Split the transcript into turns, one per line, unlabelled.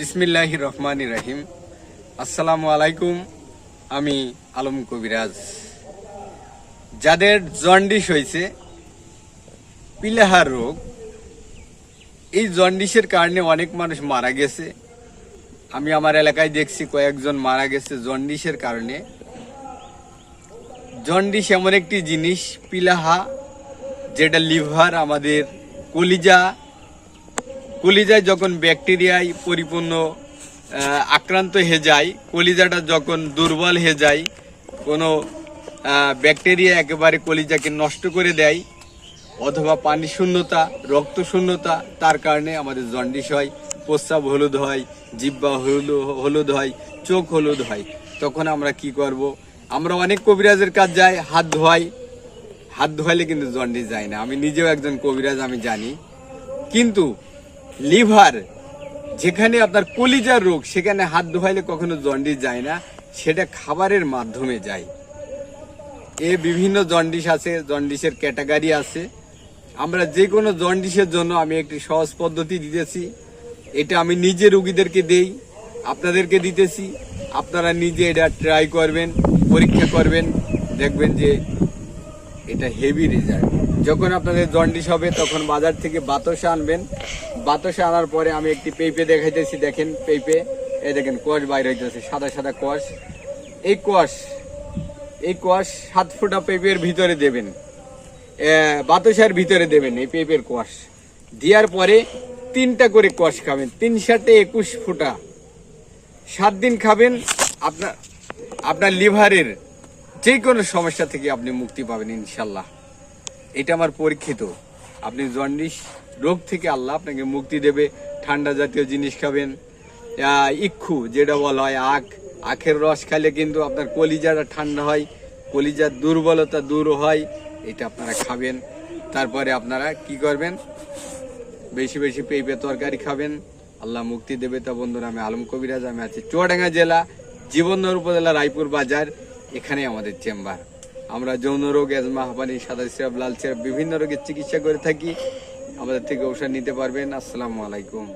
বিসমিল্লাহ রহমান রাহিম। আসসালামু আলাইকুম, আমি আলম কবিরাজ। যাদের জন্ডিস হয়েছে, পিলাহার রোগ, এই জন্ডিসের কারণে অনেক মানুষ মারা গেছে। আমি আমার এলাকায় দেখছি কয়েকজন মারা গেছে জন্ডিসের কারণে। জন্ডিস এমন একটি জিনিস, পিলাহা, যেটা লিভার, আমাদের কলিজা কলিজায় যখন ব্যাকটেরিয়ায় পরিপূর্ণ আক্রান্ত হয়ে যায়, কলিজাটা যখন দুর্বল হয়ে যায়, কোনো ব্যাকটেরিয়া একেবারে কলিজাকে নষ্ট করে দেয়, অথবা পানি শূন্যতা, রক্ত শূন্যতা, তার কারণে আমাদের জন্ডিস হয়, প্রস্রাব হলুদ হয় জিব্বা হলুদ হলুদ হয়, চোখ হলুদ হয়। তখন আমরা কি করব? আমরা অনেক কবিরাজের কাজ যাই, হাত ধোয়াই। হাত ধোয়াইলে কিন্তু জন্ডিস যায় না। আমি নিজেও একজন কবিরাজ, আমি জানি। কিন্তু লিভার, যেখানে আপনার কলিজার রোগ, সেখানে হাত ধোয়াইলে কখনো জন্ডিস যায় না, সেটা খাবারের মাধ্যমে যায়। এ বিভিন্ন জন্ডিস আছে, জন্ডিসের ক্যাটাগরি আছে। আমরা যে কোনো জন্ডিসের জন্য আমি একটি সহজ পদ্ধতি দিতেছি। এটা আমি নিজে রুগীদেরকে দেই, আপনাদেরকে দিতেছি। আপনারা নিজে এটা ট্রাই করবেন, পরীক্ষা করবেন, দেখবেন যে এটা হেভি রেজাল্ট যখন আপনাদের জন্ডিস হবে, তখন বাজার থেকে বাতাসা আনবেন। বাতাসা আনার পরে আমি একটি পেঁপে দেখাইতেছি, দেখেন পেঁপে। এই দেখেন কোয়াশ বাইরে হইতেছে, সাদা সাদা কোয়াশ। এই কোয়াশ এই কোয়াশ সাত ফুটা পেঁপের ভিতরে দেবেন। বাতাসের ভিতরে দেবেন এই পেঁপের কোয়াশ। দেওয়ার পরে তিনটা করে কোয়াশ খাবেন, তিন সাথে একুশ ফুটা। সাত দিন খাবেন, আপনার আপনার লিভারের যে কোনো সমস্যা থেকে আপনি মুক্তি পাবেন, ইনশাল্লাহ। এটা আমার পরীক্ষিত। আপনি জন্ডিস রোগ থেকে আল্লাহ আপনাকে মুক্তি দেবে। ঠান্ডা জাতীয় জিনিস খাবেন। ইক্ষু যেটা বলা হয়, আখ। আখের রস খাইলে কিন্তু আপনার কলিজাটা ঠান্ডা হয়, কলিজার দুর্বলতা দূর হয়, এটা আপনারা খাবেন। তারপরে আপনারা কি করবেন? বেশি বেশি পেঁপে তরকারি খাবেন। আল্লাহ মুক্তি দেবে। তা বন্ধুরা, আমি আলম কবিরাজ, আমি আছি চুয়াডাঙ্গা জেলা, জীবননগর উপজেলা রায়পুর বাজার এখানে আমাদের চেম্বার। আমরা যৌন রোগ, এজমা, হাঁপানি, সাদা সিরাপ, লাল সিরাপ বিভিন্ন রোগের চিকিৎসা করে থাকি। আমাদের থেকে ঔষধ নিতে পারবেন। আসসালামু আলাইকুম।